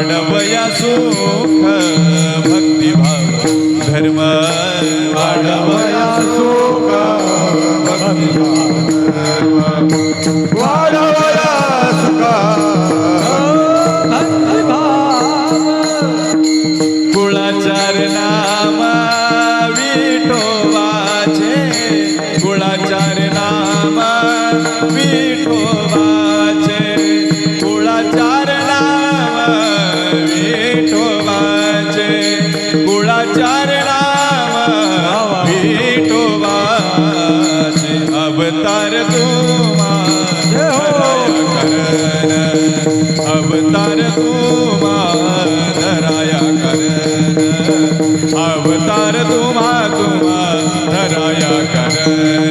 सुख भक्तिभाव धर्म वाढवया सुख वाढवया सुख कुळाचार अवतार तुम्हा तुम्हा धराया करण अवतार तुम्हा तुम्हा धराया